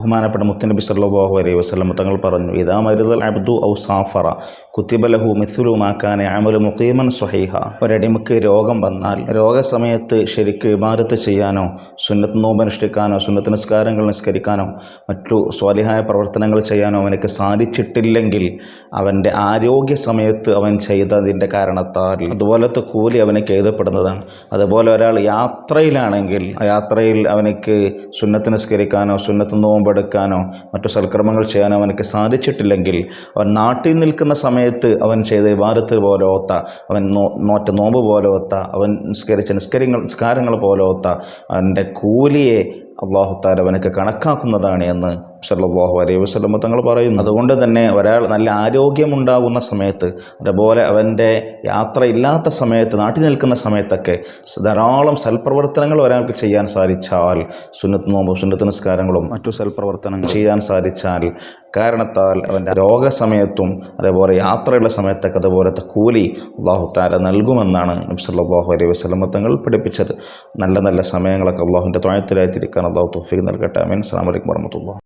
ബഹുമാനപ്പെട്ട മുത്തനബി സല്ലല്ലാഹു അലൈഹി വസല്ലം തങ്ങൾ പറഞ്ഞു ഇതാ മരുതൽ അബ്ദു ഔ സാഫറ കുത്തിബലഹു മിഥുലു മാക്കാനെ അമലു മുഖീമൻ സ്വഹീഹ. ഒരടിമക്ക് രോഗം വന്നാൽ രോഗസമയത്ത് ശരിക്ക് ഇബാദത്ത് ചെയ്യാനോ സുന്നത്ത് നോമ്പ് അനുഷ്ഠിക്കാനോ സുന്നത്ത് നിസ്കാരങ്ങൾ നിസ്കരിക്കാനോ മറ്റു സ്വാലിഹായ പ്രവർത്തനങ്ങൾ ചെയ്യാനോ അവനക്ക് സാധിച്ചിട്ടില്ലെങ്കിൽ അവന്റെ ആരോഗ്യ സമയത്ത് അവൻ ചെയ്തതിന്റെ കാരണത്താൽ അതുപോലത്തെ കൂലി അവനക്ക് എഴുതപ്പെടുന്നതാണ്. അതുപോലെ ഒരാൾ യാത്രയിലാണെങ്കിൽ ആ യാത്രയിൽ അവനക്ക് സുന്നത്ത് നിസ്കരിക്കാനോ സുന്നത്ത് നോമ്പെടുക്കാനോ മറ്റു സൽക്രമങ്ങൾ ചെയ്യാനോ അവനക്ക് സാധിച്ചിട്ടില്ലെങ്കിൽ അവൻ നാട്ടിൽ നിൽക്കുന്ന സമയത്ത് അവൻ ചെയ്ത ഇബാദത്ത് പോലോത്ത അവൻ നോ നോറ്റ നോമ്പ് പോലോത്ത അവൻ നിസ്കരിച്ച നിസ്കരിങ്ങൾ നിസ്കാരങ്ങൾ പോലോത്ത അവന്റെ കൂലിയെ അള്ളാഹുത്താല അവനക്ക് കണക്കാക്കുന്നതാണ് എന്ന് സല്ലാഹു അലൈഹി വസ്ലമ തങ്ങൾ പറയുന്നു. അതുകൊണ്ട് തന്നെ ഒരാൾ നല്ല ആരോഗ്യമുണ്ടാകുന്ന സമയത്ത് അതുപോലെ അവന്റെ യാത്ര ഇല്ലാത്ത സമയത്ത് നാട്ടിൽ നിൽക്കുന്ന സമയത്തൊക്കെ ധാരാളം സൽപ്രവർത്തനങ്ങൾ ഒരാൾക്ക് ചെയ്യാൻ സാധിച്ചാൽ സുന്നത്ത് നോമ്പും സുന്നത്ത് നിസ്കാരങ്ങളും മറ്റു സൽപ്രവർത്തനങ്ങൾ ചെയ്യാൻ സാധിച്ചാൽ കാരണത്താൽ അവന്റെ രോഗസമയത്തും അതേപോലെ യാത്രയുള്ള സമയത്തൊക്കെ അതുപോലത്തെ കൂലി അള്ളാഹു താല നൽകുമെന്നാണ് നബ്സല്ലാഹു അലൈഹി വസ്ലമ തങ്ങൾ പഠിപ്പിച്ചത്. നല്ല നല്ല സമയങ്ങളൊക്കെ അള്ളാഹുവിന്റെ തൊഴത്തിലായി തിരിക്കാൻ അള്ളാഹു തോഫിക്ക് നൽകട്ടെ. അമീൻ അസ്സാം വലൈക്കും വർഹമത്തുള്ള